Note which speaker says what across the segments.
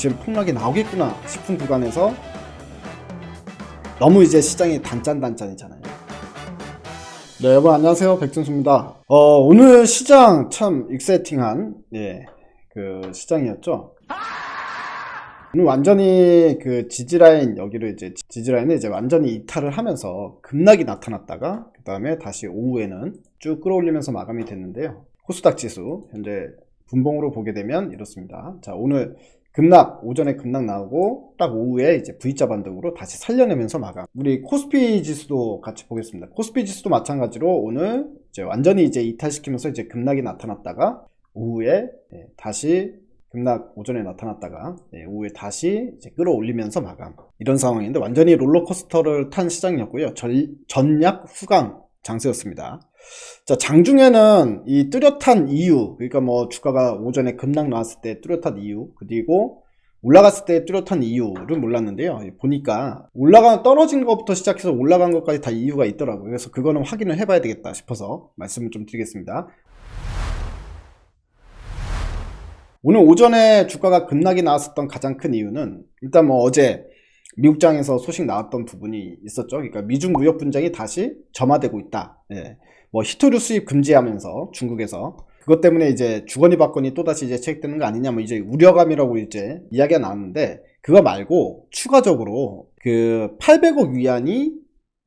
Speaker 1: 지금 폭락이 나오겠구나 싶은 구간에서 너무 이제 시장이 단짠단짠이잖아요. 네, 여러분 안녕하세요. 백준수입니다. 어, 오늘 시장 참 익세팅한 예, 그 시장이었죠. 오늘 완전히 그 지지라인 여기로 이제 지지라인을 이제 완전히 이탈을 하면서 급락이 나타났다가 그 다음에 다시 오후에는 쭉 끌어올리면서 마감이 됐는데요. 코스닥 지수 현재 분봉으로 보게 되면 이렇습니다. 자 오늘 급락 오전에 급락 나오고 딱 오후에 이제 V자 반등으로 다시 살려내면서 마감. 우리 코스피 지수도 같이 보겠습니다. 코스피 지수도 마찬가지로 오늘 이제 완전히 이제 이탈시키면서 이제 급락이 나타났다가 오후에 예, 다시 급락 오전에 나타났다가 예, 오후에 다시 이제 끌어올리면서 마감 이런 상황인데 완전히 롤러코스터를 탄 시장이었고요 전, 전략 후강 장세였습니다 자 장중에는 이 뚜렷한 이유 그러니까 뭐 주가가 오전에 급락 나왔을 때 뚜렷한 이유 그리고 올라갔을 때 뚜렷한 이유를 몰랐는데요 보니까 올라가 떨어진 것부터 시작해서 올라간 것까지 다 이유가 있더라고요 그래서 그거는 확인을 해봐야 되겠다 싶어서 말씀을 좀 드리겠습니다 오늘 오전에 주가가 급락이 나왔었던 가장 큰 이유는 일단 뭐 어제 미국장에서 소식 나왔던 부분이 있었죠. 그러니까 미중 무역 분쟁이 다시 점화되고 있다. 예. 뭐 히토류 수입 금지하면서 중국에서 그것 때문에 이제 주거니 받거니 또다시 이제 체크되는 거 아니냐 뭐 이제 우려감이라고 이제 이야기가 나왔는데 그거 말고 추가적으로 그 800억 위안이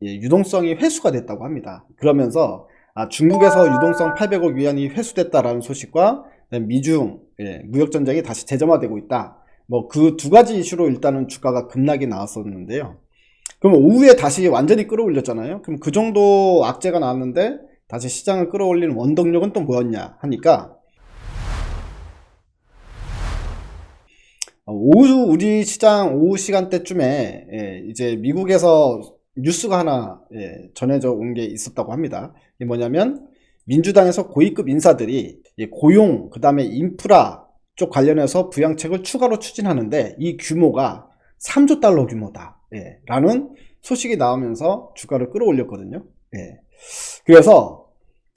Speaker 1: 예, 유동성이 회수가 됐다고 합니다. 그러면서 아, 중국에서 유동성 800억 위안이 회수됐다라는 소식과 미중 예, 무역 전쟁이 다시 재점화되고 있다. 뭐 그 두 가지 이슈로 일단은 주가가 급락이 나왔었는데요. 그럼 오후에 다시 완전히 끌어올렸잖아요. 그럼 그 정도 악재가 나왔는데 다시 시장을 끌어올리는 원동력은 또 뭐였냐 하니까 어, 오후 우리 시장 오후 시간대쯤에 예, 이제 미국에서 뉴스가 하나 예, 전해져 온 게 있었다고 합니다. 이게 뭐냐면 민주당에서 고위급 인사들이 고용 그 다음에 인프라 쪽 관련해서 부양책을 추가로 추진하는데 이 규모가 3조 달러 규모다 예, 라는 소식이 나오면서 주가를 끌어올렸거든요 예. 그래서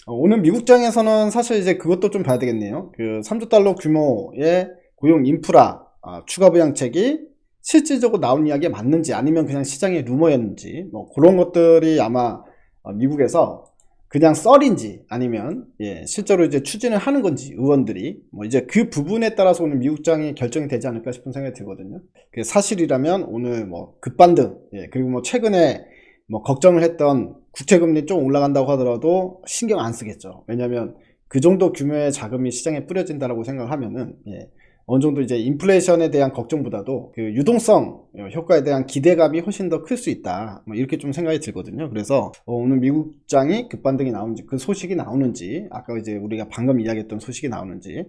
Speaker 1: 오늘 미국장에서는 사실 이제 그것도 좀 봐야 되겠네요 그 3조 달러 규모의 고용 인프라 아, 추가 부양책이 실질적으로 나온 이야기가 맞는지 아니면 그냥 시장의 루머였는지 뭐 그런 것들이 아마 어, 미국에서 그냥 썰인지 아니면 예, 실제로 이제 추진을 하는 건지 의원들이 뭐 이제 그 부분에 따라서 오늘 미국장이 결정이 되지 않을까 싶은 생각이 들거든요. 그 사실이라면 오늘 뭐 급반등 예, 그리고 뭐 최근에 뭐 걱정을 했던 국채금리 좀 올라간다고 하더라도 신경 안 쓰겠죠. 왜냐하면 그 정도 규모의 자금이 시장에 뿌려진다라고 생각하면은 예, 어느 정도 이제 인플레이션에 대한 걱정보다도 그 유동성 효과에 대한 기대감이 훨씬 더 클 수 있다. 뭐 이렇게 좀 생각이 들거든요. 그래서 어, 오늘 미국장이 급반등이 나오는지 그 소식이 나오는지 아까 이제 우리가 방금 이야기했던 소식이 나오는지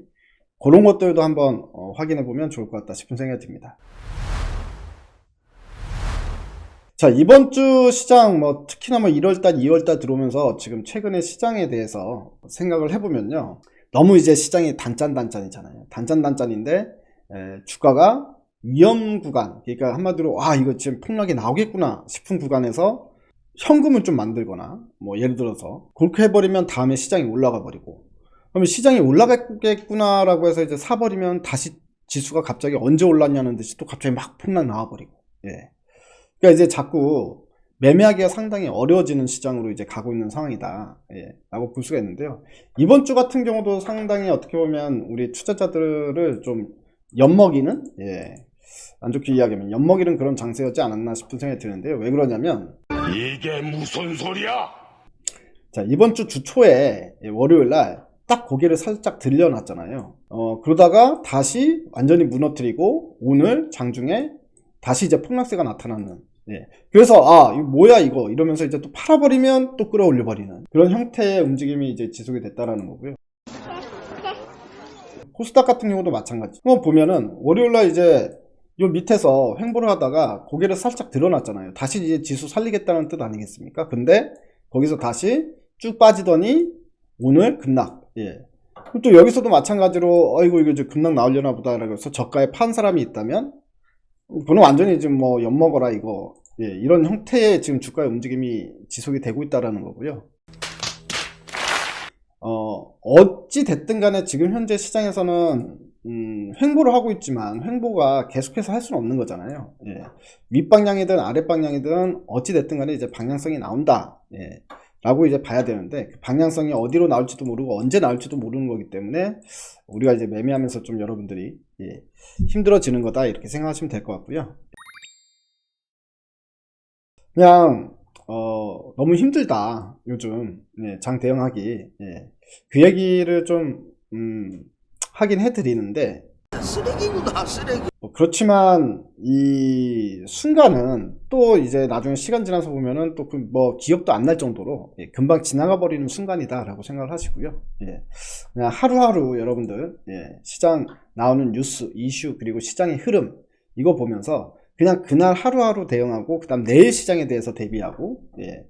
Speaker 1: 그런 것들도 한번 어, 확인해 보면 좋을 것 같다 싶은 생각이 듭니다. 자 이번 주 시장 뭐 특히나 뭐 1월달 2월달 들어오면서 지금 최근에 시장에 대해서 생각을 해보면요 너무 이제 시장이 단짠단짠이잖아요 단짠단짠인데 에, 주가가 위험 구간 그러니까 한마디로 와 이거 지금 폭락이 나오겠구나 싶은 구간에서 현금을 좀 만들거나 뭐 예를 들어서 그렇게 해버리면 다음에 시장이 올라가 버리고 그러면 시장이 올라가겠구나라고 해서 이제 사버리면 다시 지수가 갑자기 언제 올랐냐는 듯이 또 갑자기 막 폭락 나와버리고 예. 그러니까 이제 자꾸 매매하기가 상당히 어려워지는 시장으로 이제 가고 있는 상황이다. 예, 라고 볼 수가 있는데요. 이번 주 같은 경우도 상당히 어떻게 보면 우리 투자자들을 좀 엿먹이는, 예, 안 좋게 이야기하면 엿먹이는 그런 장세였지 않았나 싶은 생각이 드는데요. 왜 그러냐면,
Speaker 2: 이게 무슨 소리야?
Speaker 1: 자, 이번 주 주초에, 예, 월요일 날, 딱 고개를 살짝 들려놨잖아요. 어, 그러다가 다시 완전히 무너뜨리고, 오늘 장중에 다시 이제 폭락세가 나타나는 예. 그래서 아 이거 뭐야 이거 이러면서 이제 또 팔아버리면 또 끌어올려 버리는 그런 형태의 움직임이 이제 지속이 됐다라는 거고요. 코스닥 같은 경우도 마찬가지. 한번 보면은 월요일날 이제 요 밑에서 횡보를 하다가 고개를 살짝 드러났잖아요. 다시 이제 지수 살리겠다는 뜻 아니겠습니까? 근데 거기서 다시 쭉 빠지더니 오늘 급락. 예. 또 여기서도 마찬가지로 어이구 이거 이제 급락 나오려나 보다라고 해서 저가에 판 사람이 있다면 그는 완전히 지금 뭐 엿먹어라 이거 예, 이런 형태의 지금 주가의 움직임이 지속이 되고 있다라는 거고요. 어, 어찌 됐든 간에 지금 현재 시장에서는 음, 횡보를 하고 있지만 횡보가 계속해서 할 수는 없는 거잖아요. 예. 윗방향이든 아랫방향이든 어찌 됐든 간에 이제 방향성이 나온다. 예. 라고 이제 봐야 되는데 그 방향성이 어디로 나올지도 모르고 언제 나올지도 모르는 거기 때문에 우리가 이제 매매하면서 좀 여러분들이 예, 힘들어지는 거다 이렇게 생각하시면 될 것 같고요. 그냥 어, 너무 힘들다 요즘 예, 장 대응하기 예. 그 얘기를 좀 음, 하긴 해드리는데
Speaker 3: 쓰레기구나 쓰레기.
Speaker 1: 뭐 그렇지만 이 순간은 또 이제 나중에 시간 지나서 보면은 또 그 뭐 기억도 안 날 정도로 예, 금방 지나가 버리는 순간이다 라고 생각을 하시고요. 예, 그냥 하루하루 여러분들 예, 시장 나오는 뉴스, 이슈 그리고 시장의 흐름 이거 보면서 그냥 그날 하루하루 대응하고 그 다음 내일 시장에 대해서 대비하고 예,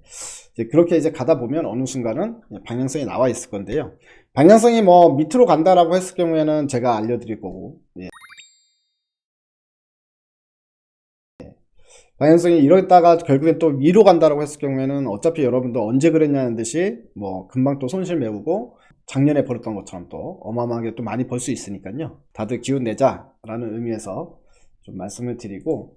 Speaker 1: 이제 그렇게 이제 가다 보면 어느 순간은 예, 방향성이 나와 있을 건데요. 방향성이 뭐 밑으로 간다라고 했을 경우에는 제가 알려드릴 거고 예, 방향성이 이러다가 결국엔 또 위로 간다라고 했을 경우에는 어차피 여러분도 언제 그랬냐는 듯이 뭐 금방 또 손실 메우고 작년에 벌었던 것처럼 또 어마어마하게 또 많이 벌 수 있으니까요. 다들 기운 내자라는 의미에서 좀 말씀을 드리고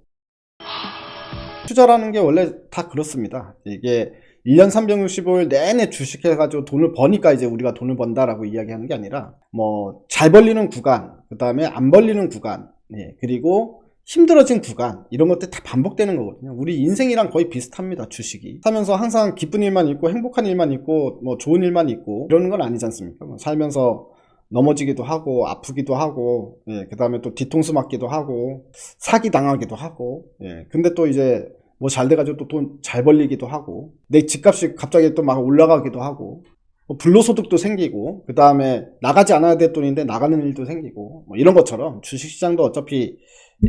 Speaker 1: 투자라는 게 원래 다 그렇습니다. 이게 1년 365일 내내 주식해가지고 돈을 버니까 이제 우리가 돈을 번다라고 이야기하는 게 아니라 뭐 잘 벌리는 구간, 그 다음에 안 벌리는 구간, 예, 그리고 힘들어진 구간 이런 것들 다 반복되는 거거든요. 우리 인생이랑 거의 비슷합니다. 주식이 하면서 항상 기쁜 일만 있고 행복한 일만 있고 뭐 좋은 일만 있고 이러는 건 아니지 않습니까? 뭐 살면서 넘어지기도 하고 아프기도 하고 예, 그 다음에 또 뒤통수 맞기도 하고 사기 당하기도 하고 예, 근데 또 이제 뭐 잘 돼가지고 또 돈 잘 벌리기도 하고 내 집값이 갑자기 또 막 올라가기도 하고 뭐 불로소득도 생기고 그 다음에 나가지 않아야 될 돈인데 나가는 일도 생기고 뭐 이런 것처럼 주식시장도 어차피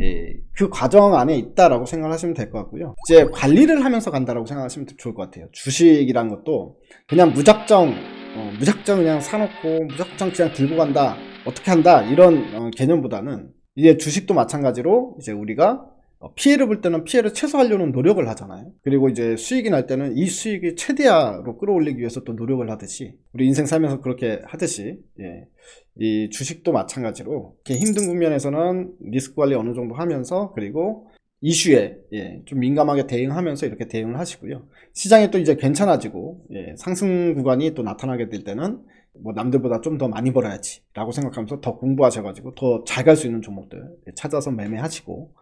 Speaker 1: 예, 그 과정 안에 있다라고 생각하시면 될 것 같고요. 이제 관리를 하면서 간다라고 생각하시면 좋을 것 같아요. 주식이란 것도 그냥 무작정 어, 무작정 그냥 사놓고 무작정 그냥 들고 간다 어떻게 한다 이런 어, 개념보다는 이제 주식도 마찬가지로 이제 우리가 어, 피해를 볼 때는 피해를 최소화하려는 노력을 하잖아요. 그리고 이제 수익이 날 때는 이 수익이 최대화로 끌어올리기 위해서 또 노력을 하듯이 우리 인생 살면서 그렇게 하듯이 예, 이 주식도 마찬가지로 이렇게 힘든 국면에서는 리스크 관리 어느 정도 하면서 그리고 이슈에 예, 좀 민감하게 대응하면서 이렇게 대응을 하시고요. 시장이 또 이제 괜찮아지고 예, 상승 구간이 또 나타나게 될 때는 뭐 남들보다 좀 더 많이 벌어야지 라고 생각하면서 더 공부하셔가지고 더 잘 갈 수 있는 종목들 예, 찾아서 매매하시고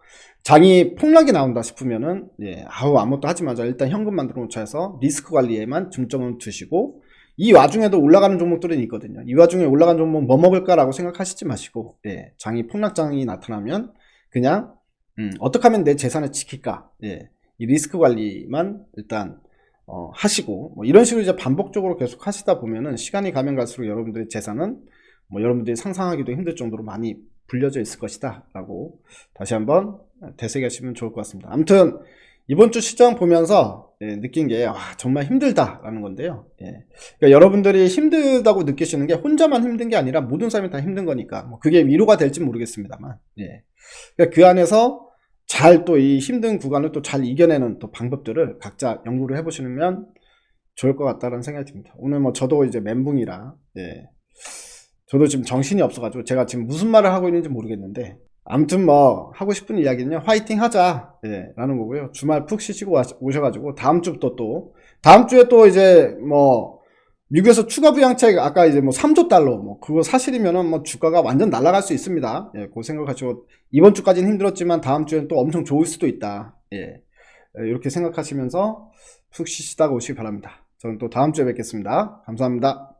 Speaker 1: 장이 폭락이 나온다 싶으면은 예, 아우 아무것도 하지 마자 일단 현금 만들어 놓자 해서 리스크 관리에만 중점을 두시고 이 와중에도 올라가는 종목들은 있거든요. 이 와중에 올라간 종목 뭐 먹을까라고 생각하시지 마시고 예, 장이 폭락장이 나타나면 그냥 음, 어떻게 하면 내 재산을 지킬까? 예, 이 리스크 관리만 일단 어, 하시고 뭐 이런 식으로 이제 반복적으로 계속 하시다 보면은 시간이 가면 갈수록 여러분들의 재산은 뭐 여러분들이 상상하기도 힘들 정도로 많이 불려져 있을 것이다 라고 다시 한번 되새기시면 좋을 것 같습니다. 아무튼 이번 주 시장 보면서 예, 느낀 게 와, 정말 힘들다라는 건데요. 예. 그러니까 여러분들이 힘들다고 느끼시는 게 혼자만 힘든 게 아니라 모든 사람이 다 힘든 거니까 뭐 그게 위로가 될지 모르겠습니다만 예. 그러니까 그 안에서 잘 또 이 힘든 구간을 또 잘 이겨내는 또 방법들을 각자 연구를 해보시면 좋을 것 같다는 생각이 듭니다. 오늘 뭐 저도 이제 멘붕이라 예. 저도 지금 정신이 없어가지고 제가 지금 무슨 말을 하고 있는지 모르겠는데 아무튼 뭐 하고 싶은 이야기는요 화이팅 하자 예, 라는 거고요 주말 푹 쉬시고 와- 오셔가지고 다음 주부터 또 다음 주에 또 이제 뭐 미국에서 추가 부양책 아까 이제 뭐 3조 달러 뭐 그거 사실이면은 뭐 주가가 완전 날아갈 수 있습니다. 예, 그 생각하시고 이번 주까지는 힘들었지만 다음 주엔 또 엄청 좋을 수도 있다. 예, 예, 이렇게 생각하시면서 푹 쉬시다가 오시기 바랍니다. 저는 또 다음 주에 뵙겠습니다. 감사합니다